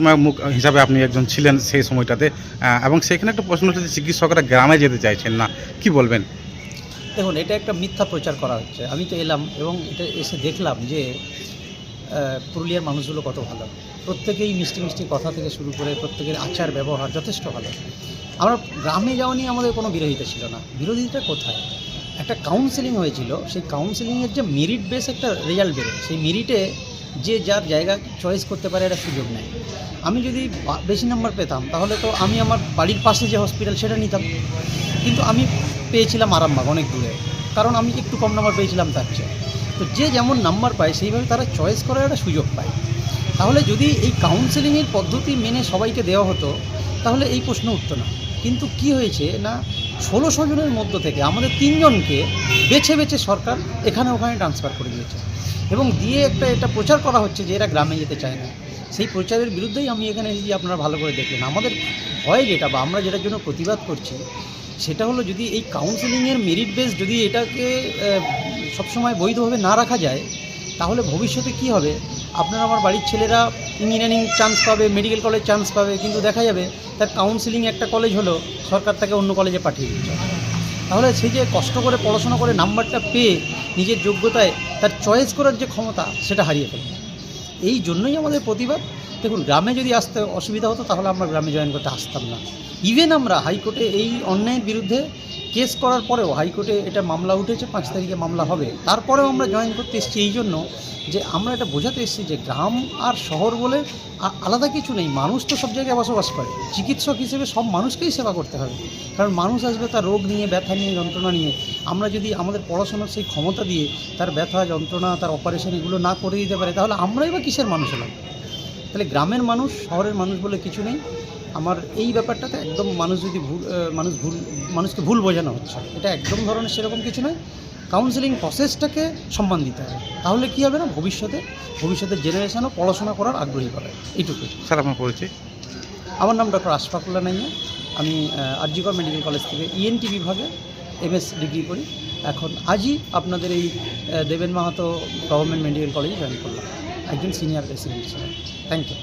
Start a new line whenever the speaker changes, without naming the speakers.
তোমার মুখ হিসাবে আপনি একজন ছিলেন সেই সময়টাতে এবং সেখানে একটা প্রশ্ন হচ্ছে চিকিৎসকরা গ্রামে যেতে চাইছেন না, কি বলবেন?
দেখুন, এটা একটা মিথ্যা প্রচার করা হচ্ছে। আমি তো এলাম এবং এটা এসে দেখলাম যে পুরুলিয়ার মানুষগুলো কত ভালো। প্রত্যেকেই মিষ্টি মিষ্টি কথা থেকে শুরু করে প্রত্যেকের আচার ব্যবহার যথেষ্ট ভালো। আমরা গ্রামে যাওয়া নিয়ে আমাদের কোনো বিরোধিতা ছিল না। বিরোধিতা কোথায়? একটা কাউন্সেলিং হয়েছিল। সেই কাউন্সেলিংয়ের যে মেরিট বেস একটা রেজাল্ট বেরোয়। সেই মেরিটে যে যার জায়গা চয়েস করতে পারে একটা সুযোগ নেয়। আমি যদি বেশি নাম্বার পেতাম, তাহলে তো আমি আমার বাড়ির পাশে যে হসপিটাল সেটা নিতাম। কিন্তু আমি পেয়েছিলাম আরামবাগ অনেক দূরে, কারণ আমি একটু কম নাম্বার পেয়েছিলাম তার চেয়ে। তো যে যেমন নাম্বার পায়, সেইভাবে তারা চয়েস করার একটা সুযোগ পায়। তাহলে যদি এই কাউন্সেলিংয়ের পদ্ধতি মেনে সবাইকে দেওয়া হতো, তাহলে এই প্রশ্ন উঠতো না। কিন্তু কি হয়েছে না ষোলোশো জনের মধ্য থেকে আমাদের তিনজনকে বেছে বেছে সরকার এখানে ওখানে ট্রান্সফার করে দিয়েছে। এবং দিয়ে একটা এটা প্রচার করা হচ্ছে যে এরা গ্রামে যেতে চায় না। সেই প্রচারের বিরুদ্ধেই আমি এখানে এসেছি আপনারা ভালো করে দেখলেন। আমাদের ভয় যেটা বা আমরা যেটার জন্য প্রতিবাদ করছি, সেটা হলো যদি এই কাউন্সেলিংয়ের মেরিট বেস যদি এটাকে সবসময় বৈধভাবে না রাখা যায়, তাহলে ভবিষ্যতে কি হবে? আপনার আমার বাড়ির ছেলেরা ইঞ্জিনিয়ারিং চান্স পাবে মেডিকেল কলেজ চান্স পাবে, কিন্তু দেখা যাবে তার কাউন্সেলিং একটা কলেজ হলো, সরকার তাকে অন্য কলেজে পাঠিয়ে দিচ্ছে। তাহলে সে যে কষ্ট করে পড়াশোনা করে নাম্বারটা পেয়ে নিজের যোগ্যতায় তার চয়েস করার যে ক্ষমতা, সেটা হারিয়ে ফেলবে। এই জন্যই আমাদের প্রতিবাদ। দেখুন, গ্রামে যদি আসতে অসুবিধা হতো, তাহলে আমরা গ্রামে জয়েন করতে আসতাম না। ইভেন আমরা হাইকোর্টে এই অন্যায়ের বিরুদ্ধে কেস করার পরেও হাইকোর্টে এটা মামলা উঠেছে, পাঁচ তারিখে মামলা হবে। তারপরেও আমরা জয়েন করতে এসেছি এই জন্য যে আমরা এটা বোঝাতে এসেছি যে গ্রাম আর শহর বলে আলাদা কিছু নেই। মানুষ তো সব জায়গায় বসবাস করে। চিকিৎসক হিসেবে সব মানুষকেই সেবা করতে হবে। কারণ মানুষ আসবে তার রোগ নিয়ে, ব্যথা নিয়ে, যন্ত্রণা নিয়ে। আমরা যদি আমাদের পড়াশোনার সেই ক্ষমতা দিয়ে তার ব্যথা, যন্ত্রণা, তার অপারেশন এগুলো না করে দিতে পারে, তাহলে আমরাই বা কিসের মানুষ হলাম? তাহলে গ্রামের মানুষ, শহরের মানুষ বলে কিছু নেই। আমার এই ব্যাপারটাতে একদম মানুষ যদি ভুল মানুষ ভুল মানুষকে ভুল বোঝানো হচ্ছে এটা একদম ধরনের সেরকম কিছু নয়। কাউন্সেলিং প্রসেসটাকে সম্মান দিতে হবে। তাহলে কী হবে না? ভবিষ্যতে ভবিষ্যতের জেনারেশনও পড়াশোনা করার আগ্রহী পাবে এইটুকুই।
স্যার আপনার পরিচয়?
আমার নাম ডক্টর আশফাকুল্লা নাইয়া। আমি আরজিকর মেডিকেল কলেজ থেকে ইএনটি বিভাগে এমএস ডিগ্রি করি। এখন আজই আপনাদের এই দেবেন মাহাতো গভর্নমেন্ট মেডিকেল কলেজে জয়েন করলাম। একজন সিনিয়র রেসিডেন্ট হিসেবে। Thank you